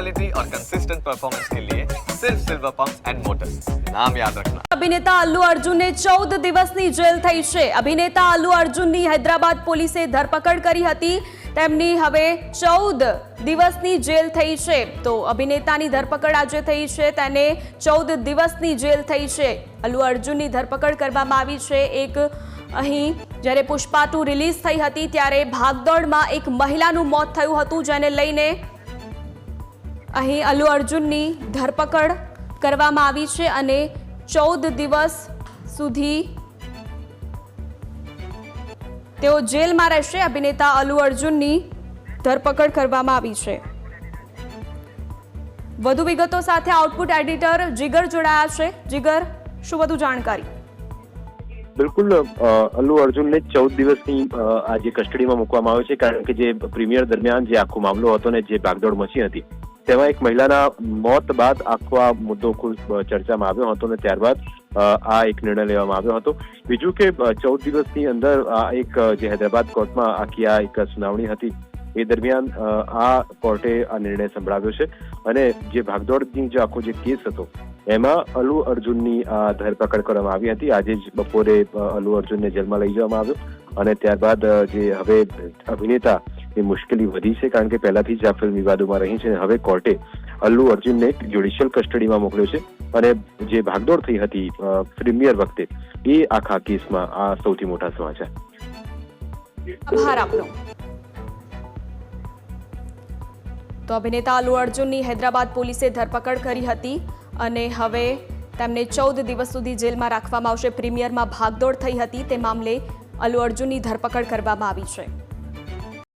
Quality और consistent performance के लिए सिर्फ सिल्वर पंप एंड मोटर्स नाम याद रखना અભિનેતા અલ્લુ અર્જુનને ચૌદ દિવસની જેલ થઈ છે અભિનેતા અલ્લુ અર્જુનની હૈદરાબાદ પોલીસે ધરપકડ કરી હતી તેમની હવે ચૌદ દિવસની જેલ થઈ છે તો અભિનેતાની ધરપકડ આજે થઈ છે તેને ચૌદ દિવસની જેલ થઈ છે અલ્લુ અર્જુનની ધરપકડ કરવામાં આવી છે એક અહીં જ્યારે પુષ્પા ટુ રિલીઝ થઈ હતી ત્યારે ભાગદોડમાં એક મહિલાનું મોત થયું હતું જેને લઈને અહીં અલ્લુ અર્જુનની ધરપકડ કરવામાં આવી છે અને ચૌદ દિવસ સુધી તેઓ જેલમાં રહેશે. અભિનેતા અલ્લુ અર્જુનની ધરપકડ કરવામાં આવી છે. વધુ વિગતો સાથે આઉટપુટ એડિટર જીગર જોડાયા છે. જીગર, શું વધુ જાણકારી? બિલકુલ અલ્લુ અર્જુનને ચૌદ દિવસની આજે કસ્ટડીમાં મૂકવામાં આવ્યો છે, કારણ કે જે પ્રીમિયર દરમિયાન જે આખો મામલો હતો ને જે ભાગદોડ મચી હતી તેમાં એક મહિલાના મોત બાદ આખો આ મુદ્દો ખૂબ ચર્ચામાં આવ્યો હતો ને ત્યારબાદ આ એક નિર્ણય લેવામાં આવ્યો હતો. બીજું કે ચૌદ દિવસની અંદર આ એક જે હૈદરાબાદ કોર્ટમાં આખી આ એક સુનાવણી હતી, એ દરમિયાન આ કોર્ટે આ નિર્ણય સંભળાવ્યો છે. અને જે ભાગદોડની જે આખો જે કેસ હતો, એમાં અલ્લુ અર્જુનની ધરપકડ કરવામાં આવી હતી. આજે જ બપોરે અલુ અર્જુનને જેલમાં લઈ જવામાં આવ્યો. અને ત્યારબાદ જે હવે અભિનેતા એ મુશ્કેલી વધી છે કારણ કે પહેલાથી જ આ ફિલ્મ વિવાદોમાં રહી છે અને હવે કોર્ટે અલ્લુ અર્જુનને જ્યુડિશિયલ કસ્ટડીમાં મોકલ્યો છે અને જે ભાગદોડ થઈ હતી પ્રીમિયર વખતે, એ આખા કેસમાં આ સૌથી મોટા સમાચાર. તો અભિનેતા અલ્લુ અર્જુનની હૈદરાબાદ પોલીસે ધરપકડ કરી હતી અને હવે તેમને ચૌદ દિવસ સુધી જેલમાં રાખવામાં આવશે. પ્રીમિયરમાં ભાગદોડ થઈ હતી. તે મામલે અલ્લુ અર્જુનની ધરપકડ કરવામાં આવી છે.